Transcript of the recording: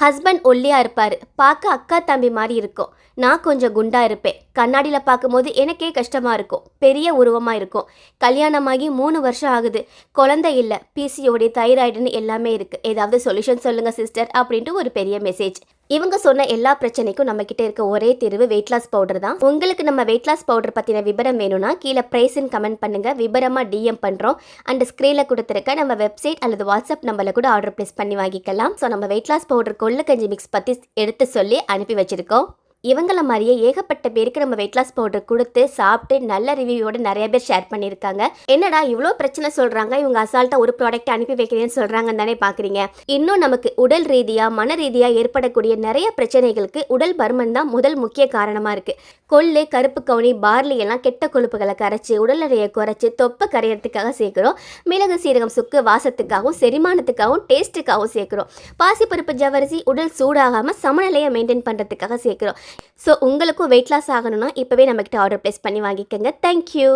Husband ஒல்லியாக இருப்பார். பார்க்க அக்கா தம்பி மாதிரி இருக்கும். நான் கொஞ்சம் குண்டாக இருப்பேன். கண்ணாடியில் பார்க்கும்போது எனக்கே கஷ்டமாக இருக்கும். பெரிய உருவமாக இருக்கும். கல்யாணமாகி மூணு வருஷம் ஆகுது. குழந்தை இல்லை. பிசியோடைய தைராய்டுன்னு எல்லாமே இருக்குது ஏதாவது சொல்யூஷன் சொல்லுங்கள் சிஸ்டர் அப்படின்ட்டு ஒரு பெரிய மெசேஜ் இவங்க சொன்ன எல்லா பிரச்சனைக்கும் நம்ம கிட்ட இருக்க ஒரே தீர்வு வெயிட் லாஸ் பவுடர் தான். உங்களுக்கு நம்ம வெயிட் லாஸ் பவுடர் பற்றின விபரம் வேணும்னா கீழே ப்ரைஸ்ன்னு கமெண்ட் பண்ணுங்க. விபரமா டிஎம் பண்ணுறோம் அண்ட் ஸ்க்ரீனில் கொடுத்துருக்க நம்ம வெப்சைட் அல்லது வாட்ஸ்அப் நம்பரில் கூட ஆர்டர் ப்ளேஸ் பண்ணி வாங்கிக்கலாம். ஸோ நம்ம வெயிட் லாஸ் பவுடர் கொள்ளு கஞ்சி மிக்ஸ் பற்றி எடுத்து சொல்லி அனுப்பி வச்சிருக்கோம். இவங்கள மாதிரியே ஏகப்பட்ட பேருக்கு நம்ம வெயிட் லாஸ் பவுடர் கொடுத்து சாப்பிட்டு நல்ல ரிவ்யூவோட நிறைய பேர் ஷேர் பண்ணியிருக்காங்க. என்னடா இவ்வளோ பிரச்சனை சொல்கிறாங்க இவங்க அசால்ட்டாக ஒரு ப்ராடக்ட் அனுப்பி வைக்கிறேன்னு சொல்கிறாங்கன்னு தானே பார்க்குறீங்க இன்னும் நமக்கு உடல் ரீதியாக மன ரீதியாக ஏற்படக்கூடிய நிறைய பிரச்சனைகளுக்கு உடல் பருமன் தான் முதல் முக்கிய காரணமாக இருக்குது கொள்ளு கருப்பு கவுனி பார்லி எல்லாம் கெட்ட கொழுப்புகளை கரைச்சி உடல் எடையை குறைச்சி தொப்பை கரையிறதுக்காக சேர்க்குறோம். மிளகு சீரகம் சுக்கு வாசத்துக்காகவும் செரிமானத்துக்காகவும் டேஸ்ட்டுக்காகவும் சேர்க்குறோம். பாசிப்பருப்பு ஜவரிசி உடல் சூடாகாமல் சமநிலையை மெயின்டைன் பண்ணுறதுக்காக சேர்க்குறோம். ஸோ உங்களுக்கும் வெயிட் லாஸ் ஆகணும்னா இப்போவே நம்மக்கிட்ட ஆர்டர் ப்ளேஸ் பண்ணி வாங்கிக்கோங்க. தேங்க்யூ